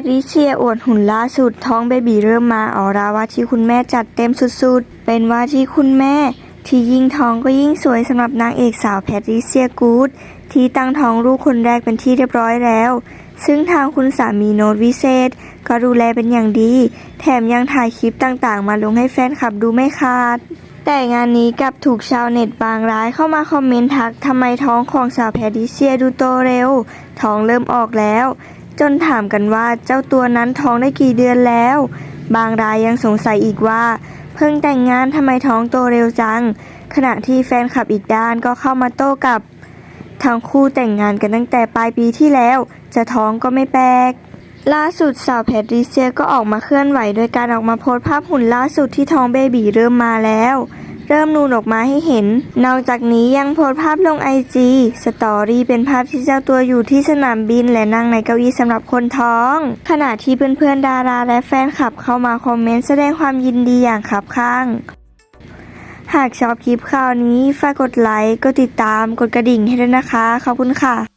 ทริเชียอวดหุ่นล่าสุดท้องเบบีเริ่มมาออราว่าที่คุณแม่จัดเต็มสุดๆ เป็นว่าที่คุณแม่ ที่ยิ่งท้องก็ยิ่งสวยสำหรับนางเอกสาวแพทริเซียกูดที่ตั้งท้องลูกคนแรกเป็นที่เรียบร้อยแล้ว ซึ่งทางคุณสามีโนตวิเศษ ก็ดูแลเป็นอย่างดี แถมยังถ่ายคลิปต่างๆ มาลงให้แฟนคลับดูไม่ขาด แต่งานนี้กลับถูกชาวเน็ตบางร้ายเข้ามาคอมเมนต์ทักทำไมท้องของสาวแพทริเซียดูโตเร็ว ท้องเริ่มออกแล้ว จนถามกันว่าเจ้าตัวนั้นท้องได้กี่เดือนแล้ว บางรายยังสงสัยอีกว่า เพิ่งแต่งงานทำไมท้องโตเร็วจัง ขณะที่แฟนคลับอีกด้านก็เข้ามาโต้กับ ทั้งคู่แต่งงานกันตั้งแต่ปลายปีที่แล้ว จะท้องก็ไม่แปลกล่าสุดสาวแพทริเซียก็ออกมาเคลื่อนไหว โดยการออกมาโพสต์ภาพหุ่นล่าสุดที่ท้องเบบีเริ่มมาแล้ว เริ่มนูนออกมาให้เห็น นอกจากนี้ยังโพสภาพลงไอจีสตอรี่เป็นภาพที่เจ้าตัวอยู่ที่สนามบินและนั่งในเก้าอี้สำหรับคนท้อง ขณะที่เพื่อนๆดาราและแฟนคลับเข้ามาคอมเมนต์แสดงความยินดีอย่างขับข้าง หากชอบคลิปข่าวนี้ฝากกดไลค์ กดติดตาม กดกระดิ่งให้ด้วยนะคะ ขอบคุณค่ะ